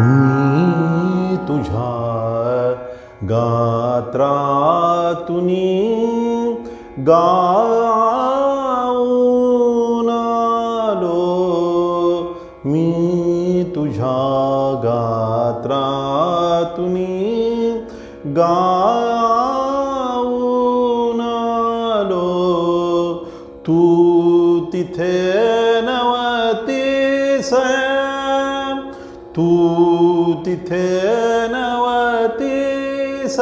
मी तुझ्या गात्रातून गाऊन आलो मी तुझ्या गात्रातून गा तिथे नवतीस तू तिथे नवतीस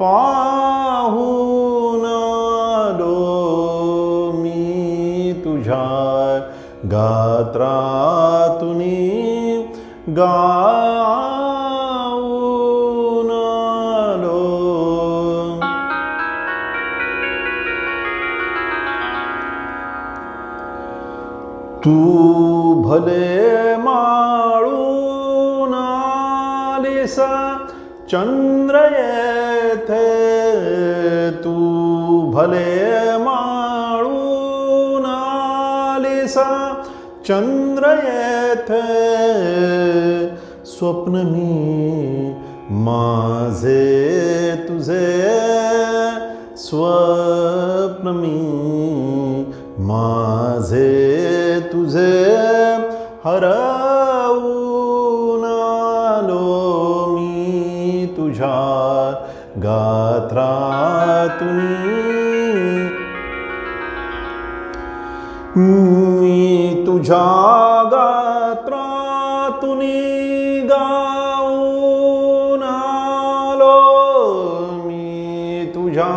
पाहून डो मी तुझ्या गात्रातुनी. गा तू भले माळून आलीसा चंद्र येथे तू भले माळून आलीसा चंद्र येथे स्वप्न मी माझे तुझे स्वप्न मी माझे तुझे हरवून आलो मी तुझ्या गात्रातून. मी तुझ्या गात्रातून गाऊन आलो मी तुझ्या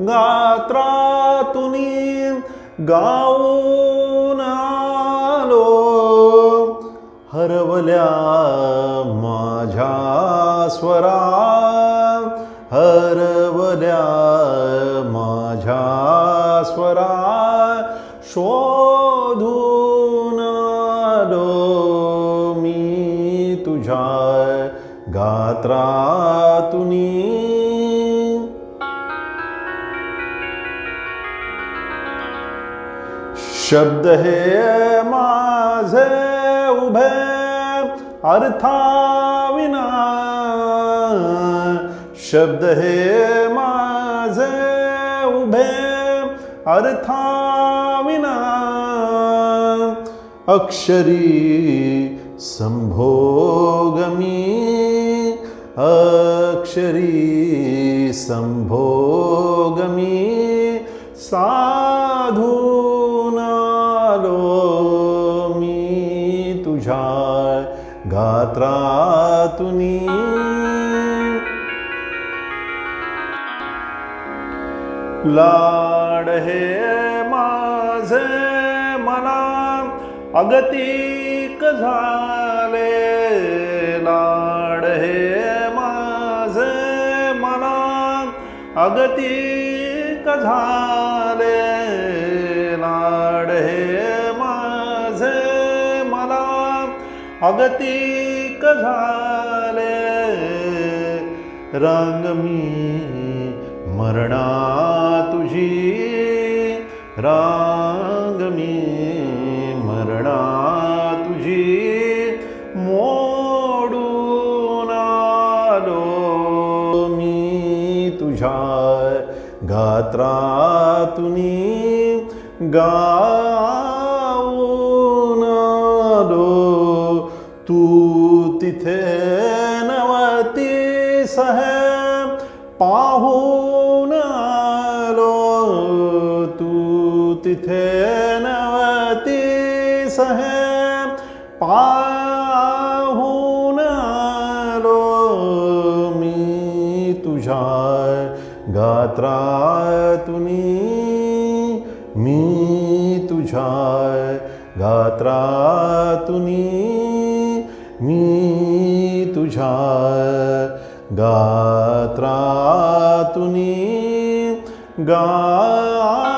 गात्रातून गाऊ हरवल्या माझ्या स्वरा हरवल्या माझ्या स्वरा शोधून आलो मी तुझ्या गात्रातुनी. शब्द हे माझे उभे अर्थाविना शब्द हे माझे उभे. अर्थाविना अक्षरी संभोगमी. अक्षरी संभोगमी. साधू नालो मी तुझ्या गात्रातुनी लाड हे माझे मना अगतिक झाले लाड हे माझे मना अगतिक झाले अगतिक झाले. रांग मी मरणा तुझी रांग मी मरणा तुझी मोडून आलो मी तुझ्या गात्रातुनी. गा तिथे नवती सह पाहून आलो तू. तिथे नवती सह पाहून आलो मी तुझ्या गात्रातुनी. मी तुझ्या गात्रातुनी. मी तुझ्या गात्रातुनी गा